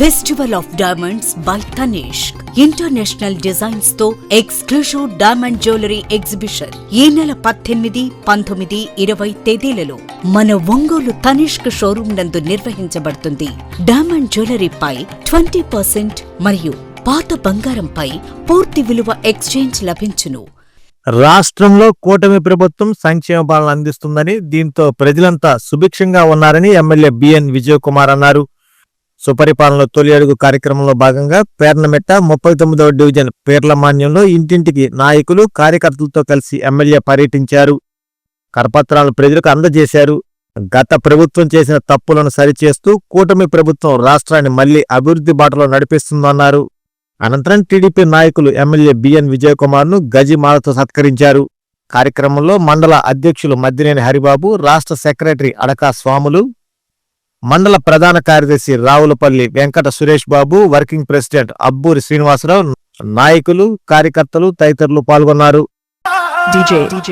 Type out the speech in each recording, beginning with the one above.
Festival of diamonds by Tanishq international డిజైన్స్తో exclusive diamond jewellery exhibition ఈ నెల పద్దెనిమిది పంతొమ్మిది ఇరవై తేదీలలో మన ఒంగోలు తనిష్క్ షోరూం నందు నిర్వహించబడుతుంది. డైమండ్ జ్యువెలరీపై ట్వంటీ పర్సెంట్ మరియు పాత బంగారంపై పూర్తి విలువ ఎక్స్చేంజ్ లభించును. రాష్ట్రంలో కూటమి ప్రభుత్వం సంక్షేమ పాలన అందిస్తుందని దీంతో ప్రజలంతా సుభిక్షంగా ఉన్నారని ఎమ్మెల్యే బిఎన్ విజయకుమార్ అన్నారు. సుపరిపాలనలో తొలి అడుగు కార్యక్రమంలో భాగంగా పేర్నమెట్ట ముప్పై తొమ్మిదవ డివిజన్ పేర్లమాన్యంలో ఇంటింటికి నాయకులు కార్యకర్తలతో కలిసి ఎమ్మెల్యే పర్యటించారు. కరపత్రాలు ప్రజలకు అందజేశారు. గత ప్రభుత్వం చేసిన తప్పులను సరిచేస్తూ కూటమి ప్రభుత్వం రాష్ట్రాన్ని మళ్ళీ అభివృద్ధి బాటలో నడిపిస్తుందన్నారు. అనంతరం టీడీపీ నాయకులు ఎమ్మెల్యే బిఎన్ విజయకుమార్ను ను గజిమాలతో సత్కరించారు. కార్యక్రమంలో మండల అధ్యక్షులు మద్దినేని హరిబాబు రాష్ట్ర సెక్రటరీ అడకా స్వాములు మండల ప్రధాన కార్యదర్శి రావులపల్లి వెంకట సురేష్ బాబు వర్కింగ్ ప్రెసిడెంట్ అబ్బూరి శ్రీనివాసరావు నాయకులు కార్యకర్తలు తదితరులు పాల్గొన్నారు. DJ, DJ,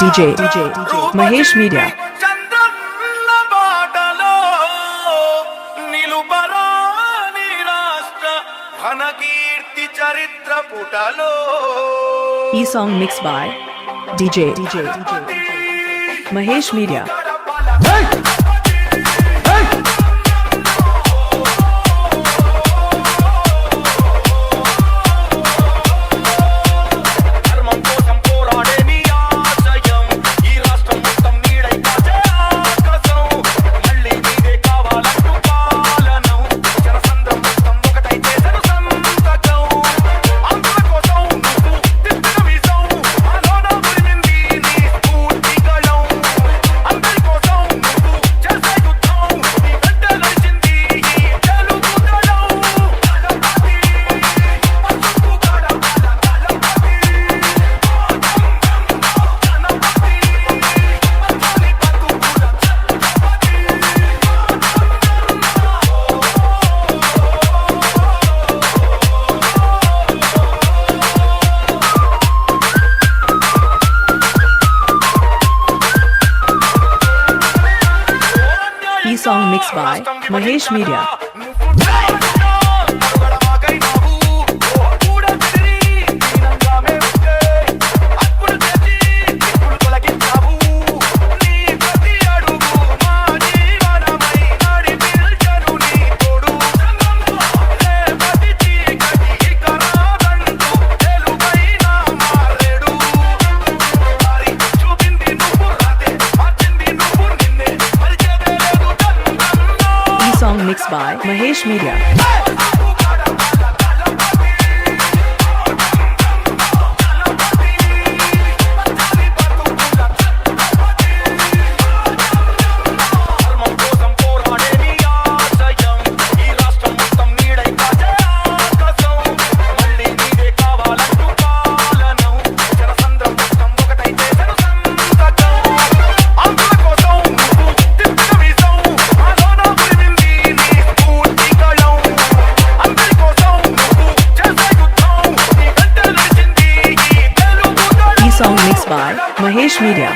DJ, DJ, Mahesh Media, Chandranna బాటలో mixed by Mahesh Media, Media. Mahesh media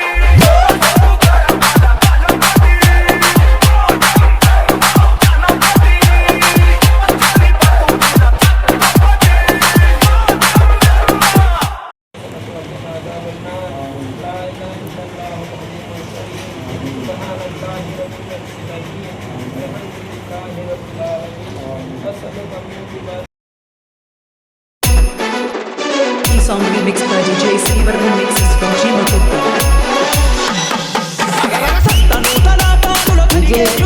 song remixed by DJ Silverdome. జై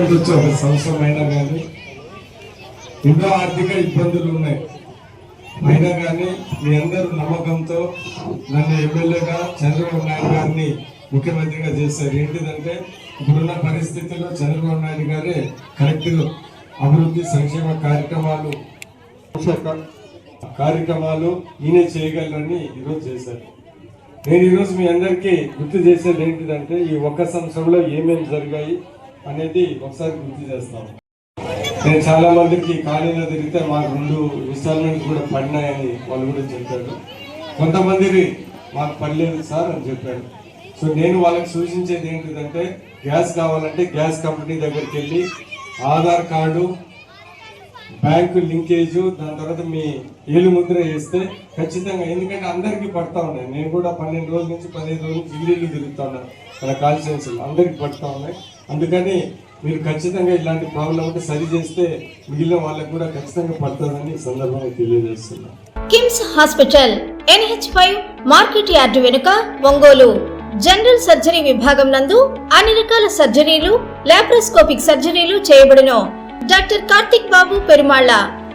ఒక సంవత్సరం అయినా కానీ ఎన్నో ఆర్థిక ఇబ్బందులు ఉన్నాయి అయినా కానీ మీ అందరూ నమ్మకంతో నన్ను ఎమ్మెల్యేగా చంద్రబాబు నాయుడు గారిని ముఖ్యమంత్రిగా చేశారు. ఏంటిదంటే ఇప్పుడున్న పరిస్థితుల్లో చంద్రబాబు నాయుడు గారే కరెక్ట్గా అభివృద్ధి సంక్షేమ కార్యక్రమాలు కార్యక్రమాలు ఈయన చేయగలరని ఈరోజు చేశారు. నేను ఈరోజు మీ అందరికీ గుర్తు చేసేది ఏంటిదంటే ఈ ఒక్క సంవత్సరంలో ఏమేమి జరిగాయి అనేది ఒకసారి గుర్తు చేస్తాను నేను చాలా మందికి ఖాళీలో తిరిగితే మాకు రెండు ఇన్స్టాల్మెంట్ కూడా పడినాయని వాళ్ళు కూడా చెప్పారు. కొంతమంది మాకు పడలేదు సార్ అని చెప్పారు. సో నేను వాళ్ళకి సూచించేది ఏంటిదంటే గ్యాస్ కావాలంటే గ్యాస్ కంపెనీ దగ్గరికి వెళ్ళి ఆధార్ కార్డు బ్యాంకు లింకేజ్ దాని తర్వాత మీ ఏలు ముద్ర వేస్తే ఖచ్చితంగా ఎందుకంటే అందరికీ పడతా ఉన్నాయి. నేను కూడా పన్నెండు రోజుల నుంచి పదిహేను రోజుల నుంచి ఇల్లు ఇల్లు తిరుగుతా ఉన్నాను మన కాన్స్టిట్యున్సీలో అందరికీ పడతా ఉన్నాయి. అందుకని మీరు ఖచ్చితంగా ఇలాంటి ప్రాబ్లం ఉంటే సరి చేస్తే మిగిలిన వాళ్ళకి కూడా ఖచ్చితంగా పడుతుందని సందర్భంగా తెలియజేస్తున్నా. KIMS hospital NH five market yard వెనుక ఒంగోలు. జనరల్ సర్జరీ విభాగం నందు అన్ని రకాల సర్జరీలు లాప్రోస్కోపిక్ సర్జరీలు చేయబడును. Doctor Karthik Babu Perumalla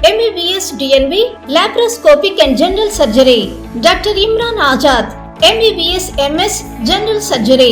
MBBS DNB laparoscopic and general surgery. Doctor Imran Azad MBBS MS general surgery.